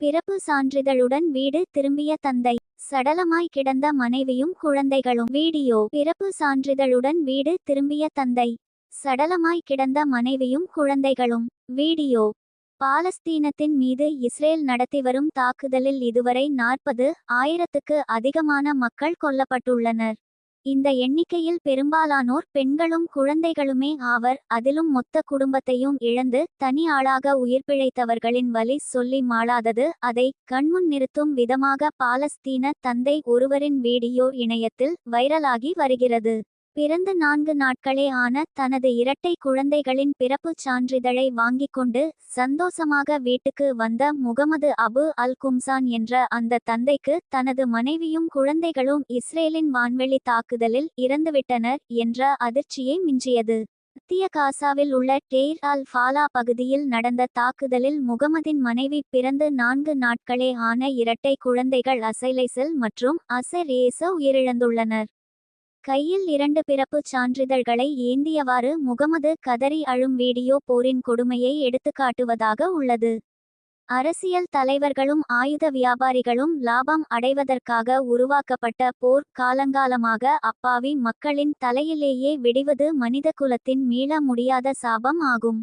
பிறப்பு சான்றிதழுடன் வீடு திரும்பிய தந்தை. சடலமாய் கிடந்த மனைவியும் குழந்தைகளும். வீடியோ. பிறப்பு சான்றிதழுடன் வீடு திரும்பிய தந்தை. சடலமாய் கிடந்த மனைவியும் குழந்தைகளும். வீடியோ. பாலஸ்தீனத்தின் மீது இஸ்ரேல் நடத்தி வரும் தாக்குதலில் இதுவரை நாற்பது ஆயிரத்துக்கு அதிகமான மக்கள் கொல்லப்பட்டுள்ளனர். இந்த எண்ணிக்கையில் பெரும்பாலானோர் பெண்களும் குழந்தைகளுமே ஆவர். அதிலும் மொத்த குடும்பத்தையும் இழந்து தனி ஆளாக உயிர் பிழைத்தவர்களின் வலி சொல்லி மாளாதது. அதை கண்முன் நிறுத்தும் விதமாக பாலஸ்தீன தந்தை ஒருவரின் வீடியோ இணையத்தில் வைரலாகி வருகிறது. பிறந்து நான்கு நாட்களே ஆன தனது இரட்டை குழந்தைகளின் பிறப்புச் சான்றிதழை வாங்கிக் கொண்டு சந்தோஷமாக வீட்டுக்கு வந்த முகமது அபு அல் கும்சான் என்ற அந்த தந்தைக்கு தனது மனைவியும் குழந்தைகளும் இஸ்ரேலின் வான்வெளி தாக்குதலில் இறந்துவிட்டனர் என்ற அதிர்ச்சியை மிஞ்சியது. மத்திய காசாவில் உள்ள டெய்ர் அல் ஃபாலா பகுதியில் நடந்த தாக்குதலில் முகமதின் மனைவி பிறந்து நான்கு நாட்களே ஆன இரட்டை குழந்தைகள் அசைலைசல் மற்றும் அசர் ஏச உயிரிழந்துள்ளனர். கையில் இரண்டு பிறப்புச் சான்றிதழ்களை ஏந்தியவாறு முகமது கதறி அழும் வீடியோ போரின் கொடுமையை எடுத்துக்காட்டுவதாக உள்ளது. அரசியல் தலைவர்களும் ஆயுத வியாபாரிகளும் லாபம் அடைவதற்காக உருவாக்கப்பட்ட போர் காலங்காலமாக அப்பாவி மக்களின் தலையிலேயே விடிவது மனிதகுலத்தின் மீள முடியாத சாபம் ஆகும்.